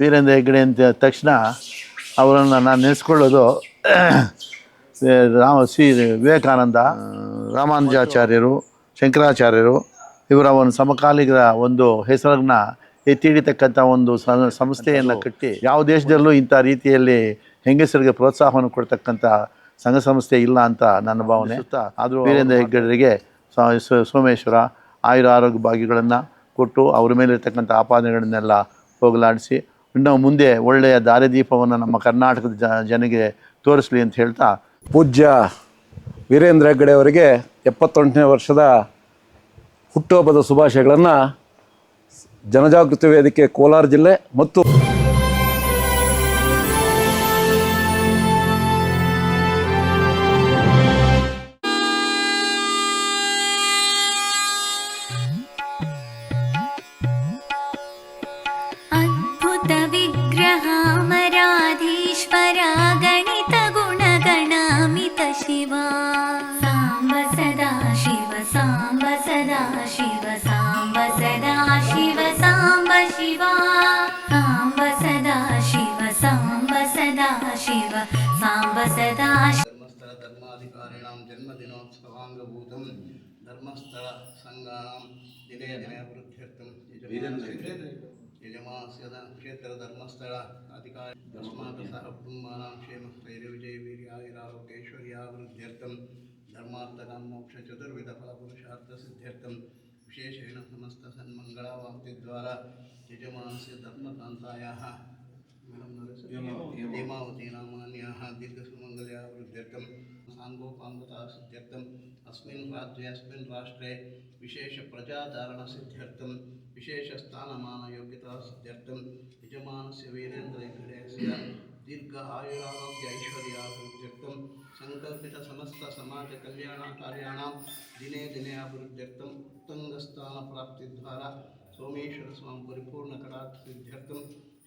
ವೀರೇಂದ್ರ ಹೆಗ್ಗಡೆ ಅಂತ ತಕ್ಷಣ ಅವರನ್ನು ನಾನು ನೆನೆಸ್ಕೊಳ್ಳೋದು ರಾಮ ಶ್ರೀ ವಿವೇಕಾನಂದ ರಾಮಾನುಜಾಚಾರ್ಯರು ಶಂಕರಾಚಾರ್ಯರು ಇವರ ಒಂದು ಸಮಕಾಲಿಕರ ಒಂದು ಹೆಸರನ್ನ ಎತ್ತಿ ಹಿಡಿತಕ್ಕಂಥ ಒಂದು ಸಂಸ್ಥೆಯನ್ನು ಕಟ್ಟಿ ಯಾವ ದೇಶದಲ್ಲೂ ಇಂಥ ರೀತಿಯಲ್ಲಿ ಹೆಂಗಸರಿಗೆ ಪ್ರೋತ್ಸಾಹವನ್ನು ಕೊಡ್ತಕ್ಕಂಥ ಸಂಘ ಸಂಸ್ಥೆ ಇಲ್ಲ ಅಂತ ನನ್ನ ಭಾವನೆ. ಆದರೂ ವೀರೇಂದ್ರ ಸ- ಸೋಮೇಶ್ವರ ಆಯುರ ಆರೋಗ್ಯ ಭಾಗ್ಯಗಳನ್ನು ಕೊಟ್ಟು ಅವ್ರ ಮೇಲೆ ಇರ್ತಕ್ಕಂಥ ಆಪಾದನೆಗಳನ್ನೆಲ್ಲ ಹೋಗಲಾಡಿಸಿ ಇನ್ನು ಮುಂದೆ ಒಳ್ಳೆಯ ದಾರಿದೀಪವನ್ನು ನಮ್ಮ ಕರ್ನಾಟಕದ ಜನಗೆ ತೋರಿಸಲಿ ಅಂತ ಹೇಳ್ತಾ ಪೂಜ್ಯ ವೀರೇಂದ್ರ ಹೆಗ್ಗಡೆ ಅವರಿಗೆ ಎಪ್ಪತ್ತೆಂಟನೇ ವರ್ಷದ ಹುಟ್ಟುಹಬ್ಬದ ಶುಭಾಶಯಗಳನ್ನು ಜನಜಾಗೃತಿ ವೇದಿಕೆ ಕೋಲಾರ ಜಿಲ್ಲೆ ಮತ್ತು सर्वभूतं धर्मस्थलसङ्गानां निलयनिलयवृद्ध्यर्थं यजमानस्य क्षेत्रधर्मस्थल अधिकारी तस्मात् सह कुटुम्बानां मोक्ष धर्मार्थकां मोक्षचतुर्विधफलपुरुषार्थसिद्ध्यर्थं विशेषेण समस्तसन्मङ्गलावाप्तिद्वारा यजमानस्य धर्मकान्तायाः हेमावती। नामान्याः दीर्घसुमङ्गल्या वृद्ध्यर्थं साङ्गोपाङ्गतासिद्ध्यर्थम् अस्मिन् राज्ये अस्मिन् राष्ट्रे विशेषप्रजाधारणसिद्ध्यर्थं विशेषस्थानमानयोग्यतासिद्ध्यर्थं यजमानस्य संकल्पित समस्त समाज कल्याण कार्याण दिने दिने अभिवृद्ध्यर्थ उत्तंग स्थान प्राप्ति अभिवृद्ध्यर्थम् उत्तङ्गस्थानप्राप्तिद्वारा सोमेश्वरस्वामि परिपूर्णकरात् सिद्ध्यर्थ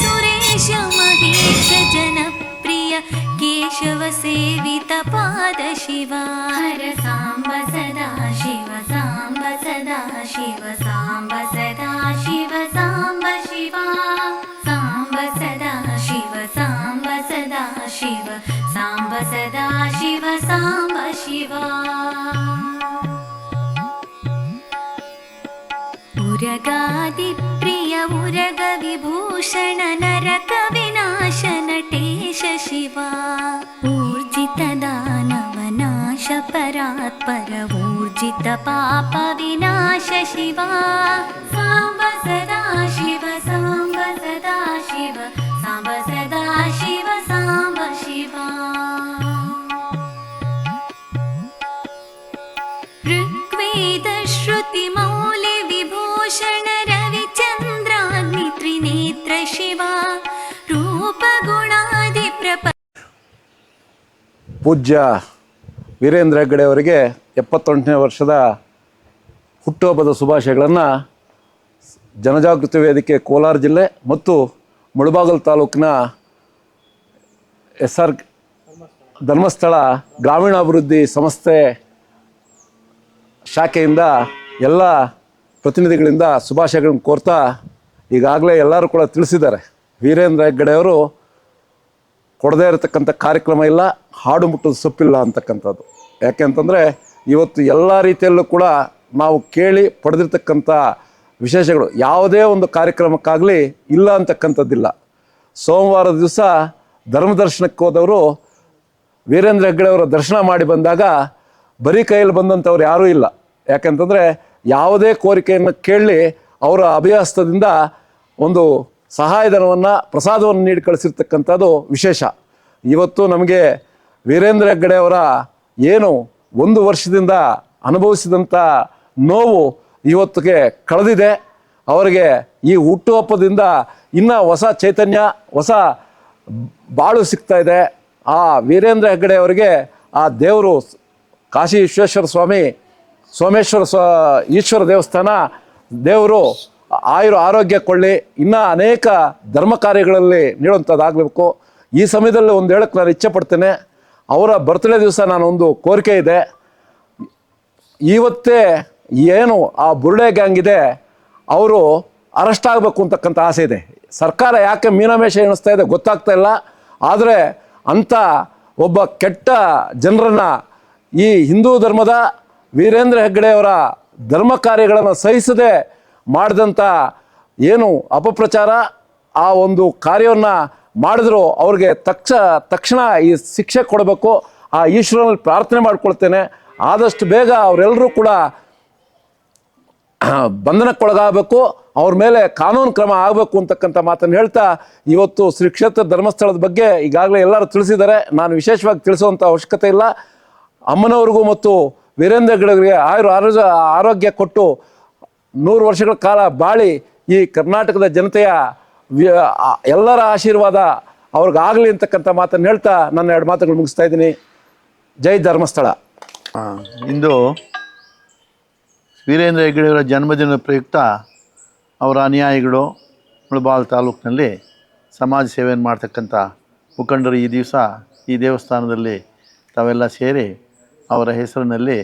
सुरेश महेश जनप्रिय केशवसेवितपाद शिवा हर साम्ब सदा शिव साम्ब सदा शिव साम्ब सदा शिव साम्ब शिवा। साम्ब सदा शिव साम्ब सदा शिव साम्ब सदा शिव साम्ब शिवा। उरगादि मुरगविभूषण नरकविनाश नटेश शिवा। ऊर्जितदानवनाश परात् परमूर्जित पापविनाश शिवा। साम्ब सदा शिव साम्ब सदा शिव साम्ब सदा शिव साम्ब शिवा। ऋग्वेदश्रुतिमौ ಪೂಜ್ಯ ವೀರೇಂದ್ರ ಹೆಗ್ಗಡೆ ಅವರಿಗೆ ಎಪ್ಪತ್ತೊಂದನೇ ವರ್ಷದ ಹುಟ್ಟುಹಬ್ಬದ ಶುಭಾಶಯಗಳನ್ನು ಜನಜಾಗೃತಿ ವೇದಿಕೆ ಕೋಲಾರ ಜಿಲ್ಲೆ ಮತ್ತು ಮುಳಬಾಗಲ್ ತಾಲೂಕಿನ ಎಸ್ ಆರ್ ಧರ್ಮಸ್ಥಳ ಗ್ರಾಮೀಣಾಭಿವೃದ್ಧಿ ಸಂಸ್ಥೆ ಶಾಖೆಯಿಂದ ಎಲ್ಲ ಪ್ರತಿನಿಧಿಗಳಿಂದ ಶುಭಾಶಯಗಳನ್ನು ಕೋರ್ತಾ ಈಗಾಗಲೇ ಎಲ್ಲರೂ ಕೂಡ ತಿಳಿಸಿದ್ದಾರೆ. ವೀರೇಂದ್ರ ಹೆಗ್ಗಡೆ ಅವರು ಕೊಡದೇ ಇರತಕ್ಕಂಥ ಕಾರ್ಯಕ್ರಮ ಇಲ್ಲ, ಹಾಡು ಮುಟ್ಟೋದು ಸೊಪ್ಪಿಲ್ಲ ಅಂತಕ್ಕಂಥದ್ದು. ಯಾಕೆಂತಂದರೆ ಇವತ್ತು ಎಲ್ಲ ರೀತಿಯಲ್ಲೂ ಕೂಡ ನಾವು ಕೇಳಿ ಪಡೆದಿರ್ತಕ್ಕಂಥ ವಿಶೇಷಗಳು. ಯಾವುದೇ ಒಂದು ಕಾರ್ಯಕ್ರಮಕ್ಕಾಗಲಿ ಇಲ್ಲ ಅಂತಕ್ಕಂಥದ್ದಿಲ್ಲ. ಸೋಮವಾರ ದಿವಸ ಧರ್ಮದರ್ಶನಕ್ಕೆ ಹೋದವರು ವೀರೇಂದ್ರ ಹೆಗ್ಗಡೆ ಅವರ ದರ್ಶನ ಮಾಡಿ ಬಂದಾಗ ಬರೀ ಕೈಯಲ್ಲಿ ಬಂದಂಥವ್ರು ಯಾರೂ ಇಲ್ಲ. ಯಾಕೆಂತಂದರೆ ಯಾವುದೇ ಕೋರಿಕೆಯನ್ನು ಕೇಳಿ ಅವರ ಅಭ್ಯಾಸದಿಂದ ಒಂದು ಸಹಾಯಧನವನ್ನು, ಪ್ರಸಾದವನ್ನು ನೀಡಿ ಕಳಿಸಿರ್ತಕ್ಕಂಥದ್ದು ವಿಶೇಷ. ಇವತ್ತು ನಮಗೆ ವೀರೇಂದ್ರ ಹೆಗ್ಗಡೆ ಅವರ ಏನು ಒಂದು ವರ್ಷದಿಂದ ಅನುಭವಿಸಿದಂಥ ನೋವು ಇವತ್ತಿಗೆ ಕಳೆದಿದೆ. ಅವರಿಗೆ ಈ ಹುಟ್ಟುಹಬ್ಬದಿಂದ ಇನ್ನೂ ಹೊಸ ಚೈತನ್ಯ, ಹೊಸ ಬಾಳು ಸಿಗ್ತಾ ಇದೆ. ಆ ವೀರೇಂದ್ರ ಹೆಗ್ಗಡೆ ಅವರಿಗೆ ಆ ದೇವರು ಕಾಶಿ ವಿಶ್ವೇಶ್ವರ ಸ್ವಾಮಿ, ಸೋಮೇಶ್ವರ ಸ್ವ, ಈಶ್ವರ ದೇವಸ್ಥಾನ ದೇವರು ಆಯುರ ಆರೋಗ್ಯ ಕೊಳ್ಳಿ ಇನ್ನೂ ಅನೇಕ ಧರ್ಮ ಕಾರ್ಯಗಳಲ್ಲಿ ನೀಡುವಂಥದ್ದಾಗಬೇಕು ಈ ಸಮಯದಲ್ಲಿ ಒಂದು ಹೇಳಕ್ಕೆ ನಾನು ಇಚ್ಛೆ ಪಡ್ತೇನೆ ಅವರ ಬರ್ತ್ಡೇ ದಿವಸ ನಾನು ಒಂದು ಕೋರಿಕೆ ಇದೆ. ಇವತ್ತೇ ಏನು ಆ ಬುರುಡೆ ಗ್ಯಾಂಗ್ ಇದೆ, ಅವರು ಅರೆಸ್ಟ್ ಆಗಬೇಕು ಅಂತಕ್ಕಂಥ ಆಸೆ ಇದೆ. ಸರ್ಕಾರ ಯಾಕೆ ಮೀನಮೇಷ ಎಣಿಸ್ತಾ ಇದೆ ಗೊತ್ತಾಗ್ತಾ ಇಲ್ಲ. ಆದರೆ ಅಂಥ ಒಬ್ಬ ಕೆಟ್ಟ ಜನರನ್ನು ಈ ಹಿಂದೂ ಧರ್ಮದ ವೀರೇಂದ್ರ ಹೆಗ್ಗಡೆಯವರ ಧರ್ಮ ಕಾರ್ಯಗಳನ್ನು ಸಹಿಸದೆ ಮಾಡಿದಂಥ ಏನು ಅಪಪ್ರಚಾರ ಆ ಒಂದು ಕಾರ್ಯವನ್ನು ಮಾಡಿದ್ರು ಅವ್ರಿಗೆ ತಕ್ಷ ತಕ್ಷಣ ಈ ಶಿಕ್ಷೆ ಕೊಡಬೇಕು, ಆ ಈಶ್ವರನಲ್ಲಿ ಪ್ರಾರ್ಥನೆ ಮಾಡಿಕೊಳ್ತೇನೆ. ಆದಷ್ಟು ಬೇಗ ಅವರೆಲ್ಲರೂ ಕೂಡ ಬಂಧನಕ್ಕೊಳಗಾಗಬೇಕು, ಅವ್ರ ಮೇಲೆ ಕಾನೂನು ಕ್ರಮ ಆಗಬೇಕು ಅಂತಕ್ಕಂಥ ಮಾತನ್ನು ಹೇಳ್ತಾ ಇವತ್ತು ಶ್ರೀ ಕ್ಷೇತ್ರ ಧರ್ಮಸ್ಥಳದ ಬಗ್ಗೆ ಈಗಾಗಲೇ ಎಲ್ಲರೂ ತಿಳಿಸಿದ್ದಾರೆ. ನಾನು ವಿಶೇಷವಾಗಿ ತಿಳಿಸುವಂಥ ಅವಶ್ಯಕತೆ ಇಲ್ಲ. ಅಮ್ಮನವ್ರಿಗೂ ಮತ್ತು ವೀರೇಂದ್ರ ಗಿಡಗಳಿಗೆ ಆಯುರ್ ಆರೋಗ್ಯ ಆರೋಗ್ಯ ಕೊಟ್ಟು ನೂರು ವರ್ಷಗಳ ಕಾಲ ಬಾಳಿ ಈ ಕರ್ನಾಟಕದ ಜನತೆಯ ಎಲ್ಲರ ಆಶೀರ್ವಾದ ಅವ್ರಿಗಾಗಲಿ ಅಂತಕ್ಕಂಥ ಮಾತನ್ನು ಹೇಳ್ತಾ ನನ್ನ ಎರಡು ಮಾತುಗಳು ಮುಗಿಸ್ತಾ ಇದ್ದೀನಿ. ಜೈ ಧರ್ಮಸ್ಥಳ. ಇಂದು ವೀರೇಂದ್ರ ಹೆಗ್ಗಡೆಯವರ ಜನ್ಮದಿನದ ಪ್ರಯುಕ್ತ ಅವರ ಅನುಯಾಯಿಗಳು ಮುಳಬಾಲ್ ತಾಲೂಕಿನಲ್ಲಿ ಸಮಾಜ ಸೇವೆಯನ್ನು ಮಾಡ್ತಕ್ಕಂಥ ಮುಖಂಡರು ಈ ದಿವಸ ಈ ದೇವಸ್ಥಾನದಲ್ಲಿ ತಾವೆಲ್ಲ ಸೇರಿ ಅವರ ಹೆಸರಿನಲ್ಲಿ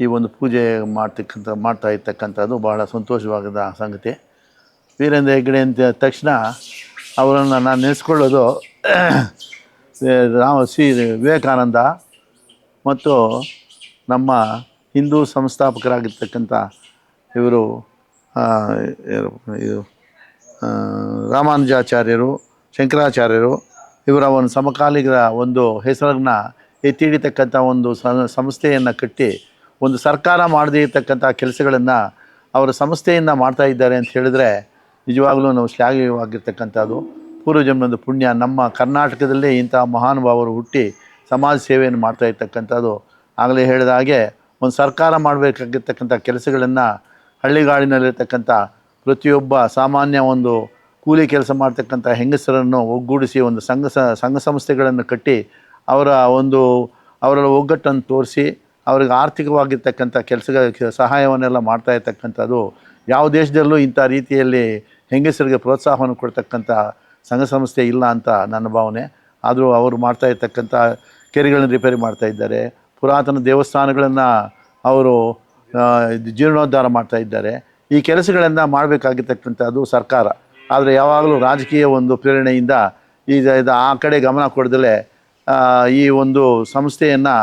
ಈ ಒಂದು ಪೂಜೆ ಮಾಡ್ತಕ್ಕಂಥ, ಮಾಡ್ತಾ ಇರ್ತಕ್ಕಂಥದ್ದು ಬಹಳ ಸಂತೋಷವಾದ ಸಂಗತಿ ವೀರೇಂದ್ರ ಹೆಗ್ಗಡೆ ಅಂತ ತಕ್ಷಣ ಅವರನ್ನು ನಾನು ನೆನೆಸ್ಕೊಳ್ಳೋದು, ರಾಮ, ಶ್ರೀ ವಿವೇಕಾನಂದ ಮತ್ತು ನಮ್ಮ ಹಿಂದೂ ಸಂಸ್ಥಾಪಕರಾಗಿರ್ತಕ್ಕಂಥ ಇವರು? ಇದು ರಾಮಾನುಜಾಚಾರ್ಯರು, ಶಂಕರಾಚಾರ್ಯರು, ಇವರ ಒಂದು ಸಮಕಾಲಿಕರ ಒಂದು ಹೆಸರನ್ನು ಎತ್ತಿ ಹಿಡಿತಕ್ಕಂಥ ಒಂದು ಸಂಸ್ಥೆಯನ್ನು ಕಟ್ಟಿ ಒಂದು ಸರ್ಕಾರ ಮಾಡದೇ ಇರ್ತಕ್ಕಂಥ ಕೆಲಸಗಳನ್ನು ಅವರ ಸಂಸ್ಥೆಯಿಂದ ಮಾಡ್ತಾ ಇದ್ದಾರೆ ಅಂತ ಹೇಳಿದ್ರೆ ನಿಜವಾಗಲೂ ನಾವು ಶ್ಲಾಘ್ಯವಾಗಿರ್ತಕ್ಕಂಥದ್ದು. ಪೂರ್ವಜನ್ಮದ ಪುಣ್ಯ ನಮ್ಮ ಕರ್ನಾಟಕದಲ್ಲೇ ಇಂತಹ ಮಹಾನುಭಾವರು ಹುಟ್ಟಿ ಸಮಾಜ ಸೇವೆಯನ್ನು ಮಾಡ್ತಾ ಇರ್ತಕ್ಕಂಥದ್ದು. ಆಗಲೇ ಹೇಳಿದ ಹಾಗೆ ಒಂದು ಸರ್ಕಾರ ಮಾಡಬೇಕಾಗಿರ್ತಕ್ಕಂಥ ಕೆಲಸಗಳನ್ನು ಹಳ್ಳಿಗಾಡಿನಲ್ಲಿರ್ತಕ್ಕಂಥ ಪ್ರತಿಯೊಬ್ಬ ಸಾಮಾನ್ಯ ಒಂದು ಕೂಲಿ ಕೆಲಸ ಮಾಡ್ತಕ್ಕಂಥ ಹೆಂಗಸರನ್ನು ಒಗ್ಗೂಡಿಸಿ ಒಂದು ಸಂಘ ಸಂಘ ಸಂಸ್ಥೆಗಳನ್ನು ಕಟ್ಟಿ ಅವರ ಒಂದು ಅವರ ಒಗ್ಗಟ್ಟನ್ನು ತೋರಿಸಿ ಅವ್ರಿಗೆ ಆರ್ಥಿಕವಾಗಿರ್ತಕ್ಕಂಥ ಕೆಲಸ ಸಹಾಯವನ್ನೆಲ್ಲ ಮಾಡ್ತಾ ಇರ್ತಕ್ಕಂಥದ್ದು ಯಾವ ದೇಶದಲ್ಲೂ ಇಂಥ ರೀತಿಯಲ್ಲಿ ಹೆಂಗಸರಿಗೆ ಪ್ರೋತ್ಸಾಹವನ್ನು ಕೊಡ್ತಕ್ಕಂಥ ಸಂಘ ಸಂಸ್ಥೆ ಇಲ್ಲ ಅಂತ ನನ್ನ ಭಾವನೆ. ಆದರೂ ಅವರು ಮಾಡ್ತಾ ಇರ್ತಕ್ಕಂಥ ಕೆರೆಗಳನ್ನು ರಿಪೇರಿ ಮಾಡ್ತಾ ಇದ್ದಾರೆ. ಪುರಾತನ ದೇವಸ್ಥಾನಗಳನ್ನು ಅವರು ಜೀರ್ಣೋದ್ಧಾರ ಮಾಡ್ತಾ ಇದ್ದಾರೆ. ಈ ಕೆಲಸಗಳನ್ನು ಮಾಡಬೇಕಾಗಿರ್ತಕ್ಕಂಥದ್ದು ಸರ್ಕಾರ. ಆದರೆ ಯಾವಾಗಲೂ ರಾಜಕೀಯ ಒಂದು ಪ್ರೇರಣೆಯಿಂದ ಈ ಆ ಕಡೆ ಗಮನ ಕೊಡದಲೇ ಈ ಒಂದು ಸಂಸ್ಥೆಯನ್ನು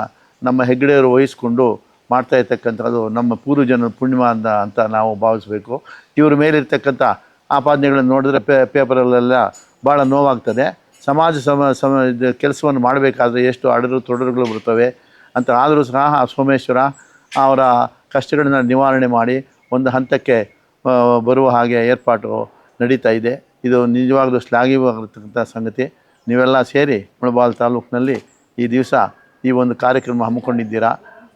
ನಮ್ಮ ಹೆಗ್ಗಡೆಯವರು ವಹಿಸ್ಕೊಂಡು ಮಾಡ್ತಾ ಇರ್ತಕ್ಕಂಥದ್ದು ನಮ್ಮ ಪೂರ್ವಜನ ಪುಣ್ಯಮಾ ಅಂತ ಅಂತ ನಾವು ಭಾವಿಸಬೇಕು. ಇವ್ರ ಮೇಲಿರ್ತಕ್ಕಂಥ ಆಪಾದನೆಗಳನ್ನು ನೋಡಿದ್ರೆ ಪೇ, ಪೇಪರಲ್ಲೆಲ್ಲ ಭಾಳ ನೋವಾಗ್ತದೆ. ಸಮಾಜ ಸಮ ಸಮ ಕೆಲಸವನ್ನು ಮಾಡಬೇಕಾದ್ರೆ ಎಷ್ಟು ಅಡರು ತೊಡರುಗಳು ಬರ್ತವೆ ಅಂತ ಆದರೂ ಸಹ ಆ ಸೋಮೇಶ್ವರ ಅವರ ಕಷ್ಟಗಳನ್ನ ನಿವಾರಣೆ ಮಾಡಿ ಒಂದು ಹಂತಕ್ಕೆ ಬರುವ ಹಾಗೆ ಏರ್ಪಾಟು ನಡೀತಾ ಇದೆ. ಇದು ನಿಜವಾಗಲೂ ಶ್ಲಾಘಿವಾಗಿರ್ತಕ್ಕಂಥ ಸಂಗತಿ. ನೀವೆಲ್ಲ ಸೇರಿ ಮುಳಬಾಲ್ ತಾಲೂಕಿನಲ್ಲಿ ಈ ದಿವಸ ಈ ಒಂದು ಕಾರ್ಯಕ್ರಮ ಹಮ್ಮಿಕೊಂಡಿದ್ದೀರಾ?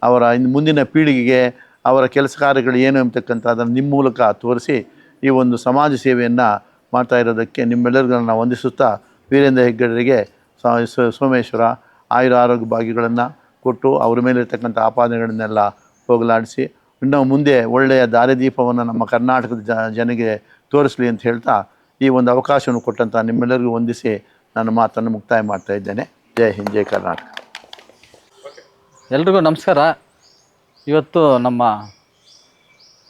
ಅವರ ಇನ್ನು ಮುಂದಿನ ಪೀಳಿಗೆಗೆ ಅವರ ಕೆಲಸ ಕಾರ್ಯಗಳು ಏನು ಅಂತಕ್ಕಂಥದ್ದನ್ನು ನಿಮ್ಮ ಮೂಲಕ ತೋರಿಸಿ ಈ ಒಂದು ಸಮಾಜ ಸೇವೆಯನ್ನು ಮಾಡ್ತಾ ಇರೋದಕ್ಕೆ ನಿಮ್ಮೆಲ್ಲರಿಗೂ ನಾವು ವಂದಿಸುತ್ತಾ ವೀರೇಂದ್ರ ಹೆಗ್ಗಡರಿಗೆ ಸೋಮೇಶ್ವರ ಆಯುರ ಆರೋಗ್ಯ ಭಾಗ್ಯಗಳನ್ನು ಕೊಟ್ಟು ಅವ್ರ ಮೇಲೆ ಇರ್ತಕ್ಕಂಥ ಆಪಾದನೆಗಳನ್ನೆಲ್ಲ ಹೋಗಲಾಡಿಸಿ, ಇನ್ನು ಮುಂದೆ ಒಳ್ಳೆಯ ದಾರಿದೀಪವನ್ನು ನಮ್ಮ ಕರ್ನಾಟಕದ ಜನಗೆ ತೋರಿಸಲಿ ಅಂತ ಹೇಳ್ತಾ ಈ ಒಂದು ಅವಕಾಶವನ್ನು ಕೊಟ್ಟಂಥ ನಿಮ್ಮೆಲ್ಲರಿಗೂ ವಂದಿಸಿ ನನ್ನ ಮಾತನ್ನು ಮುಕ್ತಾಯ ಮಾಡ್ತಾ ಇದ್ದೇನೆ. ಜೈ ಹಿಂದ್, ಜೈ ಕರ್ನಾಟಕ. ಎಲ್ರಿಗೂ ನಮಸ್ಕಾರ. ಇವತ್ತು ನಮ್ಮ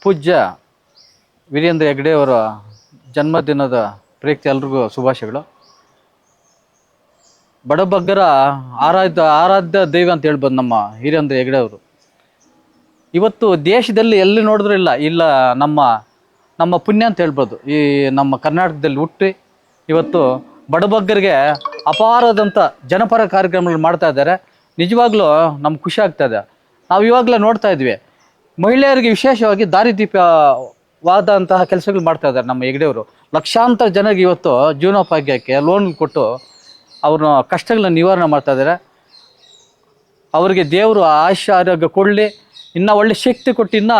ಪೂಜ್ಯ ವೀರೇಂದ್ರ ಹೆಗ್ಡೆಯವರ ಜನ್ಮದಿನದ ಪ್ರಯುಕ್ತ ಎಲ್ರಿಗೂ ಶುಭಾಶಯಗಳು. ಬಡಬಗ್ಗರ ಆರಾಧ್ಯ ಆರಾಧ್ಯ ದೈವ ಅಂತ ಹೇಳ್ಬೋದು ನಮ್ಮ ವೀರೇಂದ್ರ ಹೆಗ್ಡೆ ಅವರು. ಇವತ್ತು ದೇಶದಲ್ಲಿ ಎಲ್ಲಿ ನೋಡಿದ್ರೂ ಇಲ್ಲ ಇಲ್ಲ ನಮ್ಮ ನಮ್ಮ ಪುಣ್ಯ ಅಂತ ಹೇಳ್ಬೋದು. ಈ ನಮ್ಮ ಕರ್ನಾಟಕದಲ್ಲಿ ಹುಟ್ಟಿ ಇವತ್ತು ಬಡಬಗ್ಗರಿಗೆ ಅಪಾರದಂಥ ಜನಪರ ಕಾರ್ಯಕ್ರಮಗಳು ಮಾಡ್ತಾ ಇದ್ದಾರೆ. ನಿಜವಾಗ್ಲೂ ನಮ್ಗೆ ಖುಷಿ ಆಗ್ತಾ ಇದೆ ನಾವು ಇವಾಗಲೇ ನೋಡ್ತಾ ಇದ್ವಿ. ಮಹಿಳೆಯರಿಗೆ ವಿಶೇಷವಾಗಿ ದಾರಿದೀಪವಾದಂತಹ ಕೆಲಸಗಳು ಮಾಡ್ತಾ ಇದ್ದಾರೆ ನಮ್ಮ ಹೆಗ್ಡೆಯವರು. ಲಕ್ಷಾಂತರ ಜನರಿಗೆ ಇವತ್ತು ಜೀವನೋಪಾಯಕ್ಕೆ ಲೋನ್ ಕೊಟ್ಟು ಅವ್ರನ್ನ ಕಷ್ಟಗಳನ್ನ ನಿವಾರಣೆ ಮಾಡ್ತಾ ಇದ್ದಾರೆ ಅವರಿಗೆ ದೇವರು ಆಯುಷ ಆರೋಗ್ಯ ಕೊಡಲಿ. ಇನ್ನೂ ಒಳ್ಳೆ ಶಕ್ತಿ ಕೊಟ್ಟು ಇನ್ನೂ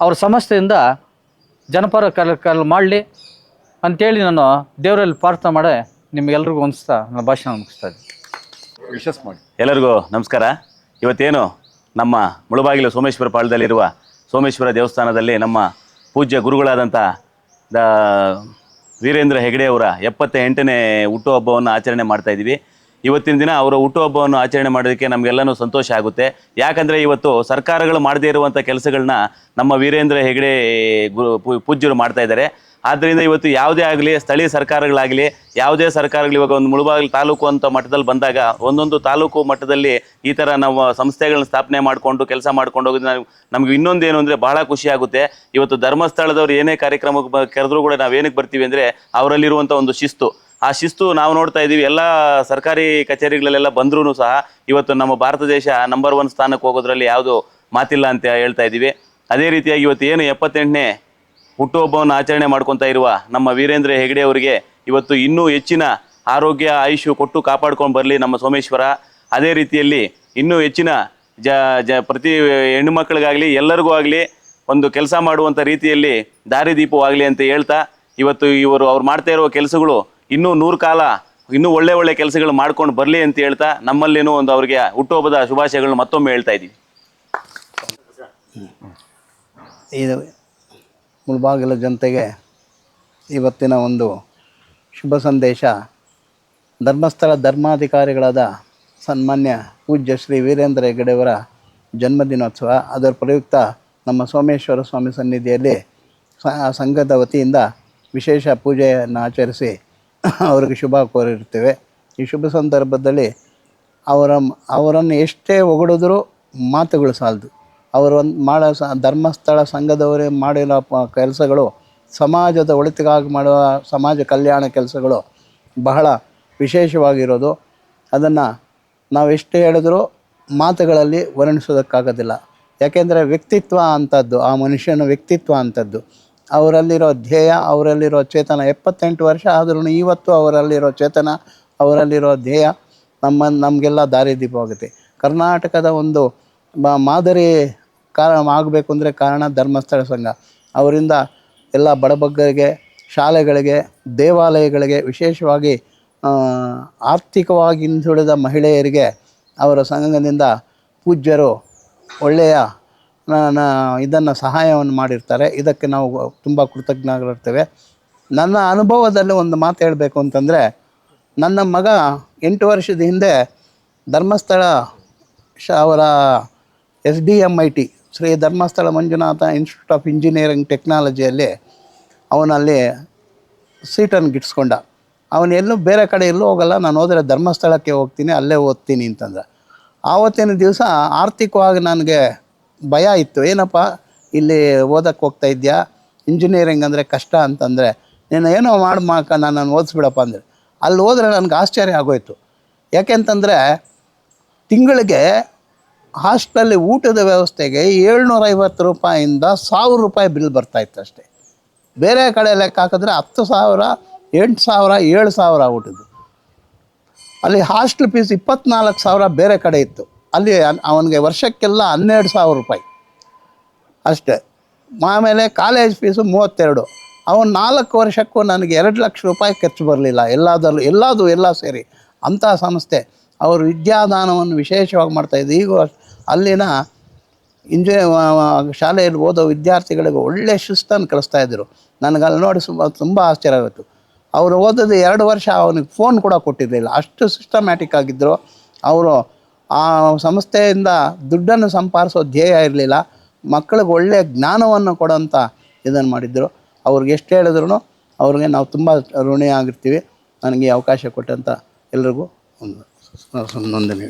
ಅವ್ರ ಸಮಸ್ಯೆಯಿಂದ ಜನಪರ ಕಾರ್ಯಕ್ರಮ ಮಾಡಲಿ. ಅಂತೇಳಿ ನಾನು ದೇವರಲ್ಲಿ ಪ್ರಾರ್ಥನೆ ಮಾಡಿ ನಿಮಗೆಲ್ರಿಗೂ ಹೊಂದಿಸ್ತಾ ನನ್ನ ಭಾಷಣ ಮುಗಿಸ್ತಾ ಇದ್ದೀನಿ. ವಿಶಸ್ ಮಾಡಿ. ಎಲ್ಲರಿಗೂ ನಮಸ್ಕಾರ. ಇವತ್ತೇನು ನಮ್ಮ ಮುಳುಬಾಗಿಲು ಸೋಮೇಶ್ವರ ಪಾಳ್ಯದಲ್ಲಿರುವ ಸೋಮೇಶ್ವರ ದೇವಸ್ಥಾನದಲ್ಲಿ ನಮ್ಮ ಪೂಜ್ಯ ಗುರುಗಳಾದಂಥ ದ ವೀರೇಂದ್ರ ಹೆಗಡೆ ಅವರ ಎಪ್ಪತ್ತ ಎಂಟನೇ ಹುಟ್ಟುಹಬ್ಬವನ್ನು ಆಚರಣೆ ಮಾಡ್ತಾ ಇದ್ದೀವಿ. ಇವತ್ತಿನ ದಿನ ಅವರ ಹುಟ್ಟುಹಬ್ಬವನ್ನು ಆಚರಣೆ ಮಾಡೋದಕ್ಕೆ ನಮಗೆಲ್ಲನೂ ಸಂತೋಷ ಆಗುತ್ತೆ. ಯಾಕಂದರೆ ಇವತ್ತು ಸರ್ಕಾರಗಳು ಮಾಡದೇ ಇರುವಂಥ ಕೆಲಸಗಳನ್ನ ನಮ್ಮ ವೀರೇಂದ್ರ ಹೆಗಡೆ ಗುರು ಪೂಜ್ಯರು ಮಾಡ್ತಾ ಇದ್ದಾರೆ. ಆದ್ದರಿಂದ ಇವತ್ತು ಯಾವುದೇ ಆಗಲಿ, ಸ್ಥಳೀಯ ಸರ್ಕಾರಗಳಾಗಲಿ, ಯಾವುದೇ ಸರ್ಕಾರಗಳು ಇವಾಗ ಒಂದು ಮುಳುಬಾಗಿಲು ತಾಲೂಕು ಅಂತ ಮಟ್ಟದಲ್ಲಿ ಬಂದಾಗ ಒಂದೊಂದು ತಾಲೂಕು ಮಟ್ಟದಲ್ಲಿ ಈ ಥರ ನಾವು ಸಂಸ್ಥೆಗಳನ್ನ ಸ್ಥಾಪನೆ ಮಾಡಿಕೊಂಡು, ಕೆಲಸ ಮಾಡ್ಕೊಂಡು ಹೋಗೋದು ನಾವು ನಮ್ಗೆ ಇನ್ನೊಂದು ಏನು ಅಂದರೆ ಬಹಳ ಖುಷಿ ಆಗುತ್ತೆ. ಇವತ್ತು ಧರ್ಮಸ್ಥಳದವ್ರು ಏನೇ ಕಾರ್ಯಕ್ರಮಕ್ಕೆ ಬ ಕರೆದ್ರೂ ಕೂಡ ನಾವು ಏನಕ್ಕೆ ಬರ್ತೀವಿ ಅಂದರೆ ಅವರಲ್ಲಿರುವಂಥ ಒಂದು ಶಿಸ್ತು. ಆ ಶಿಸ್ತು ನಾವು ನೋಡ್ತಾ ಇದ್ದೀವಿ. ಎಲ್ಲ ಸರ್ಕಾರಿ ಕಚೇರಿಗಳಲ್ಲೆಲ್ಲ ಬಂದರೂ ಸಹ ಇವತ್ತು ನಮ್ಮ ಭಾರತ ದೇಶ ನಂಬರ್ ಒನ್ ಸ್ಥಾನಕ್ಕೆ ಹೋಗೋದ್ರಲ್ಲಿ ಯಾವುದು ಮಾತಿಲ್ಲ ಅಂತ ಹೇಳ್ತಾ ಇದ್ದೀವಿ. ಅದೇ ರೀತಿಯಾಗಿ ಇವತ್ತು ಏನು ಎಪ್ಪತ್ತೆಂಟನೇ ಹುಟ್ಟುಹಬ್ಬವನ್ನು ಆಚರಣೆ ಮಾಡ್ಕೊತಾ ಇರುವ ನಮ್ಮ ವೀರೇಂದ್ರ ಹೆಗಡೆ ಅವರಿಗೆ ಇವತ್ತು ಇನ್ನೂ ಹೆಚ್ಚಿನ ಆರೋಗ್ಯ ಆಯುಷು ಕೊಟ್ಟು ಕಾಪಾಡ್ಕೊಂಡು ಬರಲಿ ನಮ್ಮ ಸೋಮೇಶ್ವರ. ಅದೇ ರೀತಿಯಲ್ಲಿ ಇನ್ನೂ ಹೆಚ್ಚಿನ ಜ ಜ, ಪ್ರತಿ ಹೆಣ್ಣುಮಕ್ಕಳಿಗಾಗಲಿ ಎಲ್ಲರಿಗೂ ಆಗಲಿ ಒಂದು ಕೆಲಸ ಮಾಡುವಂಥ ರೀತಿಯಲ್ಲಿ ದಾರಿದೀಪವಾಗಲಿ ಅಂತ ಹೇಳ್ತಾ ಇವತ್ತು ಇವರು ಅವ್ರು ಮಾಡ್ತಾ ಇರುವ ಕೆಲಸಗಳು ಇನ್ನೂ ನೂರು ಕಾಲ, ಇನ್ನೂ ಒಳ್ಳೆ ಒಳ್ಳೆ ಕೆಲಸಗಳು ಮಾಡ್ಕೊಂಡು ಬರಲಿ ಅಂತ ಹೇಳ್ತಾ ನಮ್ಮಲ್ಲೇನೋ ಒಂದು ಅವರಿಗೆ ಹುಟ್ಟುಹಬ್ಬದ ಶುಭಾಶಯಗಳನ್ನು ಮತ್ತೊಮ್ಮೆ ಹೇಳ್ತಾ ಇದ್ದೀವಿ ಇದು ಮುಳಬಾಗಿಲು ಜನತೆಗೆ ಇವತ್ತಿನ ಒಂದು ಶುಭ ಸಂದೇಶ. ಧರ್ಮಸ್ಥಳ ಧರ್ಮಾಧಿಕಾರಿಗಳಾದ ಸನ್ಮಾನ್ಯ ಪೂಜ್ಯ ಶ್ರೀ ವೀರೇಂದ್ರ ಹೆಗ್ಗಡೆಯವರ ಜನ್ಮದಿನೋತ್ಸವ. ಅದರ ಪ್ರಯುಕ್ತ ನಮ್ಮ ಸೋಮೇಶ್ವರ ಸ್ವಾಮಿ ಸನ್ನಿಧಿಯಲ್ಲಿ ಸಂಘದ ವತಿಯಿಂದ ವಿಶೇಷ ಪೂಜೆಯನ್ನು ಆಚರಿಸಿ ಅವರಿಗೆ ಶುಭ ಕೋರಿರ್ತೇವೆ ಈ ಶುಭ ಸಂದರ್ಭದಲ್ಲಿ ಅವರ, ಅವರನ್ನು ಎಷ್ಟೇ ಹೊಗಳಿದ್ರೂ ಮಾತುಗಳು ಸಾಲದು. ಅವರು ಒಂದು ಮಾಡೋ ಸ, ಧರ್ಮಸ್ಥಳ ಸಂಘದವರೇ ಮಾಡಿರೋ ಪ, ಕೆಲಸಗಳು, ಸಮಾಜದ ಒಳಿತಿಗಾಗಿ ಮಾಡುವ ಸಮಾಜ ಕಲ್ಯಾಣ ಕೆಲಸಗಳು ಬಹಳ ವಿಶೇಷವಾಗಿರೋದು. ಅದನ್ನು ನಾವು ಎಷ್ಟು ಹೇಳಿದ್ರೂ ಮಾತುಗಳಲ್ಲಿ ವರ್ಣಿಸೋದಕ್ಕಾಗೋದಿಲ್ಲ. ಯಾಕೆಂದರೆ ವ್ಯಕ್ತಿತ್ವ ಅಂಥದ್ದು ಆ ಮನುಷ್ಯನ ವ್ಯಕ್ತಿತ್ವ ಅಂಥದ್ದು ಅವರಲ್ಲಿರೋ ಧ್ಯೇಯ, ಅವರಲ್ಲಿರೋ ಚೇತನ ಎಪ್ಪತ್ತೆಂಟು ವರ್ಷ ಆದ್ರೂ ಇವತ್ತು ಅವರಲ್ಲಿರೋ ಚೇತನ, ಅವರಲ್ಲಿರೋ ಧ್ಯೇಯ ನಮ್ಮ, ನಮಗೆಲ್ಲ ದಾರಿದೀಪವಾಗುತ್ತೆ. ಕರ್ನಾಟಕದ ಒಂದು ಮ- ಮಾದರಿ ಕಾರಣ ಆಗಬೇಕು ಅಂದರೆ ಕಾರಣ ಧರ್ಮಸ್ಥಳ ಸಂಘ. ಅವರಿಂದ ಎಲ್ಲ ಬಡಬಗ್ಗರಿಗೆ, ಶಾಲೆಗಳಿಗೆ, ದೇವಾಲಯಗಳಿಗೆ ವಿಶೇಷವಾಗಿ ಆರ್ಥಿಕವಾಗಿ ಹಿಂದುಳಿದ ಮಹಿಳೆಯರಿಗೆ ಅವರ ಸಂಘದಿಂದ ಪೂಜ್ಯರು ಒಳ್ಳೆಯ ಇದನ್ನು ಸಹಾಯವನ್ನು ಮಾಡಿರ್ತಾರೆ. ಇದಕ್ಕೆ ನಾವು ತುಂಬ ಕೃತಜ್ಞರಾಗಿರ್ತೇವೆ ನನ್ನ ಅನುಭವದಲ್ಲಿ ಒಂದು ಮಾತು ಹೇಳಬೇಕು ಅಂತಂದರೆ, ನನ್ನ ಮಗ ಎಂಟು ವರ್ಷದ ಹಿಂದೆ ಧರ್ಮಸ್ಥಳ ಶ ಅವರ S D M I T, Shri Dharmasthala Manjunatha institute of engineering ಟೆಕ್ನಾಲಜಿಯಲ್ಲಿ ಅವನಲ್ಲಿ ಸೀಟನ್ನು ಗಿಟ್ಸ್ಕೊಂಡ ಅವನು ಎಲ್ಲೂ ಬೇರೆ ಕಡೆ ಎಲ್ಲೂ ಹೋಗಲ್ಲ, ನಾನು ಹೋದರೆ ಧರ್ಮಸ್ಥಳಕ್ಕೆ ಹೋಗ್ತೀನಿ, ಅಲ್ಲೇ ಓದ್ತೀನಿ ಅಂತಂದ. ಆವತ್ತಿನ ದಿವಸ ಆರ್ಥಿಕವಾಗಿ ನನಗೆ ಭಯ ಇತ್ತು. ಏನಪ್ಪ, ಇಲ್ಲಿ ಓದಕ್ಕೆ ಹೋಗ್ತಾ ಇದೆಯಾ? ಇಂಜಿನಿಯರಿಂಗ್ ಅಂದರೆ ಕಷ್ಟ ಅಂತಂದರೆ, ನೀನು ಏನೋ ಮಾಡಿ ಮಾಕ, ನಾನು ಓದಿಸ್ಬಿಡಪ್ಪ ಅಂದರೆ ಅಲ್ಲಿ ಹೋದರೆ ನನಗೆ ಆಶ್ಚರ್ಯ ಆಗೋಯ್ತು. ಯಾಕೆಂತಂದರೆ, ತಿಂಗಳಿಗೆ ಹಾಸ್ಟೆಲಲ್ಲಿ ಊಟದ ವ್ಯವಸ್ಥೆಗೆ ಏಳ್ನೂರ ಐವತ್ತು ರೂಪಾಯಿಂದ ಸಾವಿರ ರೂಪಾಯಿ ಬಿಲ್ ಬರ್ತಾಯಿತ್ತು ಅಷ್ಟೇ. ಬೇರೆ ಕಡೆ ಲೆಕ್ಕ ಹಾಕಿದ್ರೆ ಹತ್ತು ಸಾವಿರ, ಎಂಟು ಸಾವಿರ, ಏಳು ಸಾವಿರ ಊಟದ್ದು. ಅಲ್ಲಿ ಹಾಸ್ಟೆಲ್ ಫೀಸ್ ಇಪ್ಪತ್ನಾಲ್ಕು ಸಾವಿರ ಬೇರೆ ಕಡೆ ಇತ್ತು. ಅಲ್ಲಿ ಅವನಿಗೆ ವರ್ಷಕ್ಕೆಲ್ಲ ಹನ್ನೆರಡು ಸಾವಿರ ರೂಪಾಯಿ. ಅಷ್ಟೇ. ಆಮೇಲೆ ಕಾಲೇಜ್ ಫೀಸು ಮೂವತ್ತೆರಡು. ಅವನು ನಾಲ್ಕು ವರ್ಷಕ್ಕೂ ನನಗೆ ಎರಡು ಲಕ್ಷ ರೂಪಾಯಿ ಖರ್ಚು ಬರಲಿಲ್ಲ. ಎಲ್ಲದರಲ್ಲೂ, ಎಲ್ಲದೂ ಎಲ್ಲ ಸೇರಿ. ಅಂಥ ಸಂಸ್ಥೆ. ಅವರು ವಿದ್ಯಾದಾನವನ್ನು ವಿಶೇಷವಾಗಿ ಮಾಡ್ತಾಯಿದ್ದು ಈಗ ಅಲ್ಲಿನ ಇಂಜಿನಿಯ ಶಾಲೆಯಲ್ಲಿ ಓದೋ ವಿದ್ಯಾರ್ಥಿಗಳಿಗೆ ಒಳ್ಳೆ ಶಿಸ್ತನ್ನು ಕಲಿಸ್ತಾ ಇದ್ದರು. ನನಗೆ ಅಲ್ಲಿ ನೋಡಿ ಸುಮ್ಮ ತುಂಬ ಆಶ್ಚರ್ಯ ಆಯಿತು ಅವರು ಓದೋದು ಎರಡು ವರ್ಷ ಅವನಿಗೆ ಫೋನ್ ಕೂಡ ಕೊಟ್ಟಿರಲಿಲ್ಲ. ಅಷ್ಟು ಸಿಸ್ಟಮ್ಯಾಟಿಕ್ ಆಗಿದ್ದರು ಅವರು ಆ ಸಂಸ್ಥೆಯಿಂದ ದುಡ್ಡನ್ನು ಸಂಪಾದಿಸೋ ಧ್ಯೇಯ ಇರಲಿಲ್ಲ. ಮಕ್ಕಳಿಗೆ ಒಳ್ಳೆಯ ಜ್ಞಾನವನ್ನು ಕೊಡೋಂಥ ಇದನ್ನು ಮಾಡಿದ್ದರು ಅವ್ರಿಗೆ ಎಷ್ಟು ಹೇಳಿದ್ರು ಅವ್ರಿಗೆ ನಾವು ತುಂಬ ಋಣಿ ಆಗಿರ್ತೀವಿ ನನಗೆ ಅವಕಾಶ ಕೊಟ್ಟಂಥ ಎಲ್ರಿಗೂ ಒಂದು ನೊಂದಣಿ